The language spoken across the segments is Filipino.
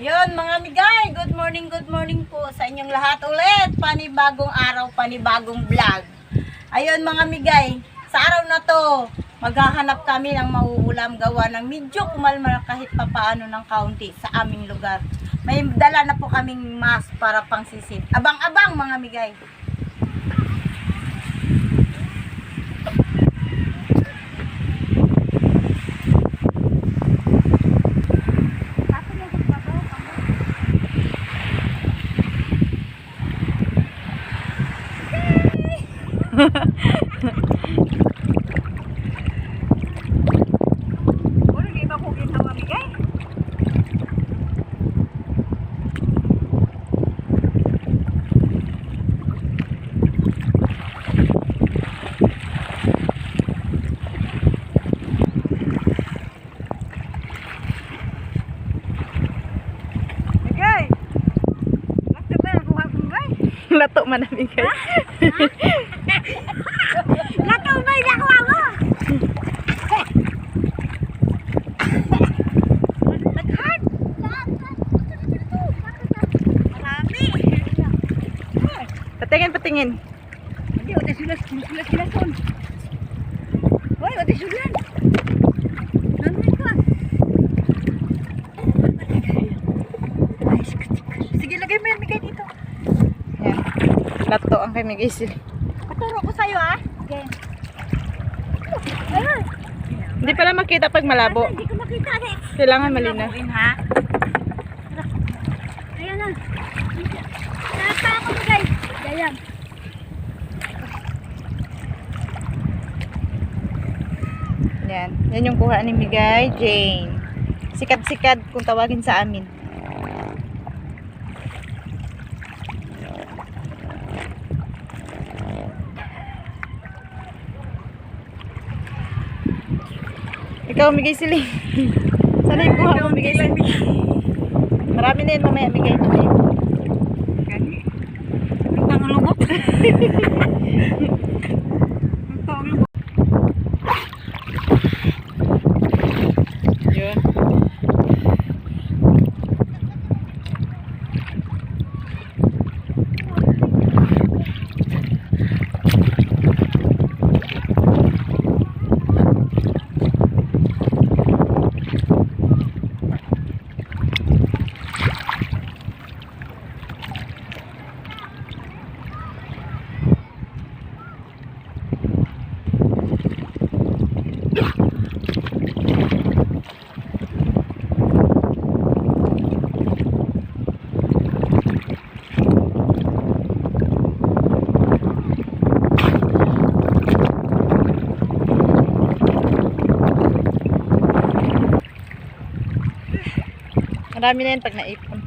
Ayun mga migay, good morning, good morning po sa inyong lahat ulit. Panibagong araw, panibagong vlog. Ayun mga migay, sa araw na to, maghahanap kami ng mauulam gawa ng medyo kumalma kahit papaano ng kaunti sa aming lugar. May dala na po kaming mas para pang sisid. Abang-abang mga migay. Ano di ba kugin ng mamigay? Migay! Lato ba ang kuha kong bay? Lato man namin guys. Lato ba yung nakuha mo? Naghan! Marami! Patingin. Hindi, wala sila, sila sila son. Hoy, wala sila. Namin ka. Sige, lagay mo yan, Miguel, dito. Yan. Lato ang kay Miguel Sil. Paturo ko sa'yo, ah. Okay. Ayun. Hindi pala makita pag malabo. Hindi ko makita. Kailangan malinaw. Ha? Ayan na. Nasa ako, Miguel. Ayan. Yan. Yung kuha ni Migay Jane. Sikat-sikat kung tawagin sa amin. Ikaw, Migay Sili. Sana yung kuha mo, Migay Sili. Marami na yun mamaya, Migay. Gani. Ang tangang lubok. Ang tangang lubok. Yun. Marami na yun pag naipon.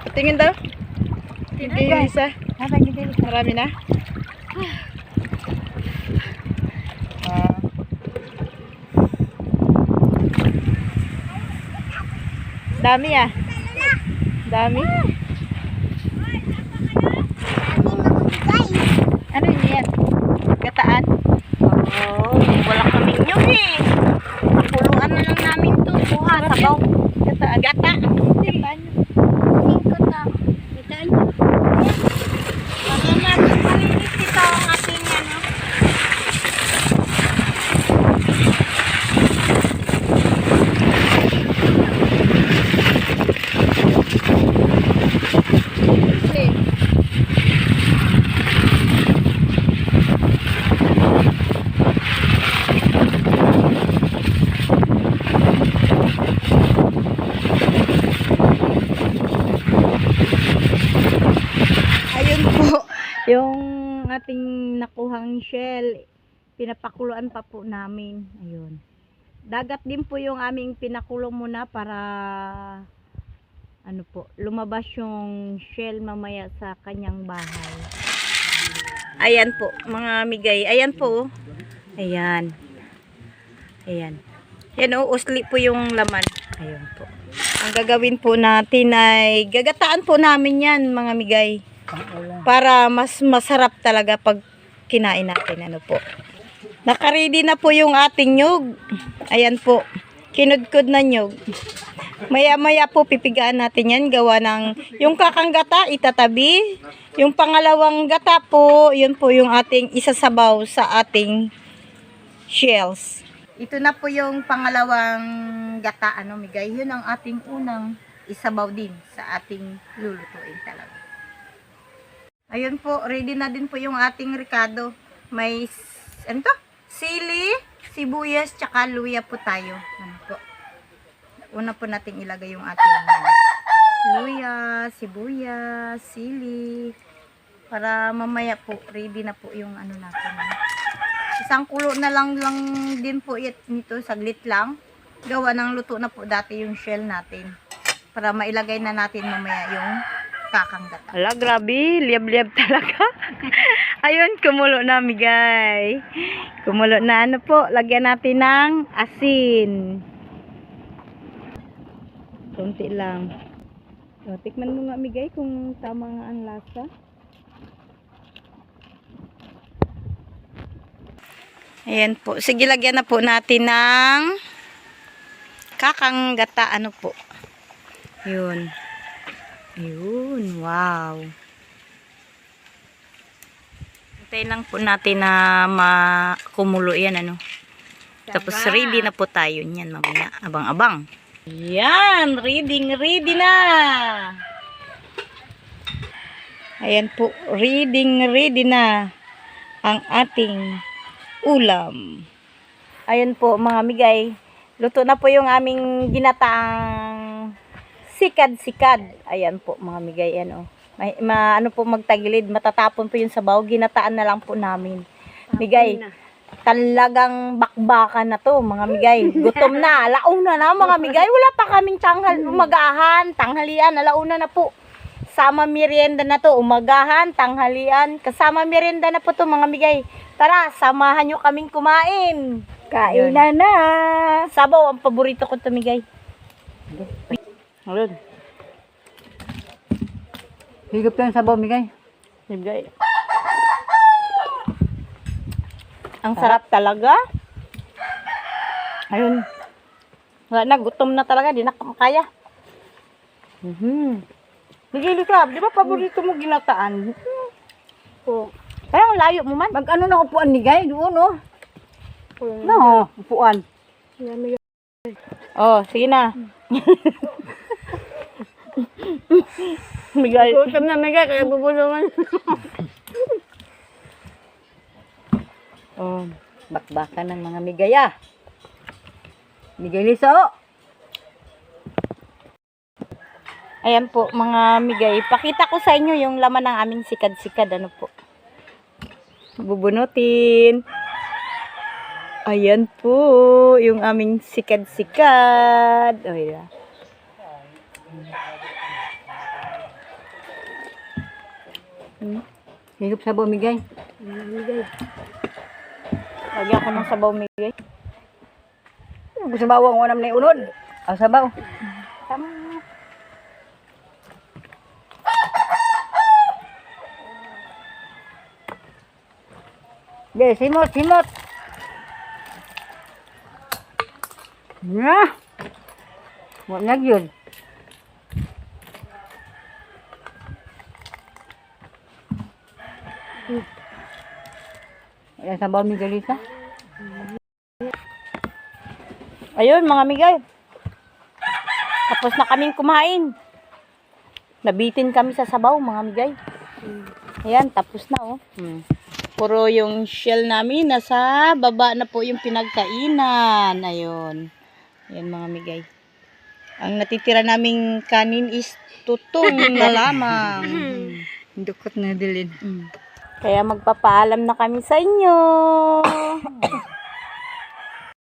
Patingin daw. Hindi yung isa. Marami na. Ah. Dami ah. Dami. Ano yun yan? Gataan? Oo, wala kaming nyug eh. Pakuluan na lang namin to. Kuha, sabaw. Gata. Gataan. Gata. Gataan. Lagyan natin malinis ito ang ating ano. Ayun po, yung ating nakuhang shell, pinapakuluan pa po namin. Ayun. Dagat din po yung aming pinakulo muna para ano po, lumabas yung shell mamaya sa kanyang bahay. Ayan po, mga migay. Ayan po. oh. Ayan. Ayan. Yan o, usli po yung laman. Ayun po. Ang gagawin po natin ay gagataan po namin yan, mga migay. Para mas masarap talaga pag kinain natin. Ano po. Nakaready na po yung ating nyug. Ayan po. Kinudkod na nyug. Maya-maya po pipigaan natin yan. Gawa ng yung kakang gata itatabi. Yung pangalawang gata po, yun po yung ating isasabaw sa ating shells. Ito na po yung pangalawang gata, ano, Migay. Yun ang ating unang isabaw din sa ating lulutuin talaga. Ayun po, ready na din po yung ating ricado. May, ano to? Sili, sibuyas, tsaka luya po tayo. Ano po. Una po natin ilagay yung ating luya, sibuyas, sili. Para mamaya po, ready na po yung ano natin. Isang kulo na lang lang din po it nito, saglit lang. Gawa ng luto na po dati yung shell natin. Para mailagay na natin mamaya yung kakanggat. Ala, grabe. Liab-liab talaga. Ayun, kumulo na, migay. Kumulo na. Ano po, lagyan natin ng asin. Kunti lang. O, tikman mo nga, migay, kung tama nga ang lasa. Ayan po. Sige, lagyan na po natin ng kakanggata. Ano po? Yun. Yun. Wow. Hintayin lang po natin na makumulo yan. Ano? Tapos ready na po tayo niyan mamaya. Abang-abang. Yan. Reading, ready na. Ayan po. Reading, ready na ang ating ulam. Ayan po mga migay. Luto na po yung aming ginataang sikad-sikad. Ayan po mga migay. Ano, may, ma, ano po magtagilid. Matatapon po yung sabaw. Ginataan na lang po namin. Migay. Talagang bakbakan na to mga migay. Gutom na. Alauna na mga migay. Wala pa kaming tanghal, umagahan. Tanghalian. Alauna na po. Sama merienda na to. Umagahan, tanghalian. Kasama merienda na po to mga migay. Tara, samahan nyo kaming kumain. Kainan na. Sabaw, ang paborito ko tumigay. Alin? Higop lang sabaw, Migay. Migay. Ang sarap talaga. Ayun. Wala na, gutom na talaga. Di na kaya. Mhm. Migay, Crab, di ba paborito mo ginataan? Oo. Parang layo mo man. Mag ano na upuan, Migay, doon, oh. No, upuan. Oh, sige na. Migay. Gutom na, Migay, kaya bubulungan. oh, bakbakan ng mga Migay, ah. Migay Liso. Ayan po, mga migay. Pakita ko sa inyo yung laman ng aming sikad-sikad. Ano po? Bubunutin. Ayan po, yung aming sikad-sikad. Oh, yeah. Higop sabaw, Migay. Lagyan ko ng sabaw, migay. Gusto sabaw ang unam na unod. Ah, sabaw. Tama. Ge, simot, simot. Na. Mo na yun. Ayan sabaw ni Galisa. Ayun, mga migay. Tapos na kaming kumain. Nabitin kami sa sabaw, mga migay. Ayan, tapos na, oh. Hmm. Puro yung shell namin, nasa baba na po yung pinagkainan. Ayun. Ayan, mga migay. Ang natitira naming kanin is tutong na lamang. Dukot na dilin. Mm. Kaya magpapaalam na kami sa inyo.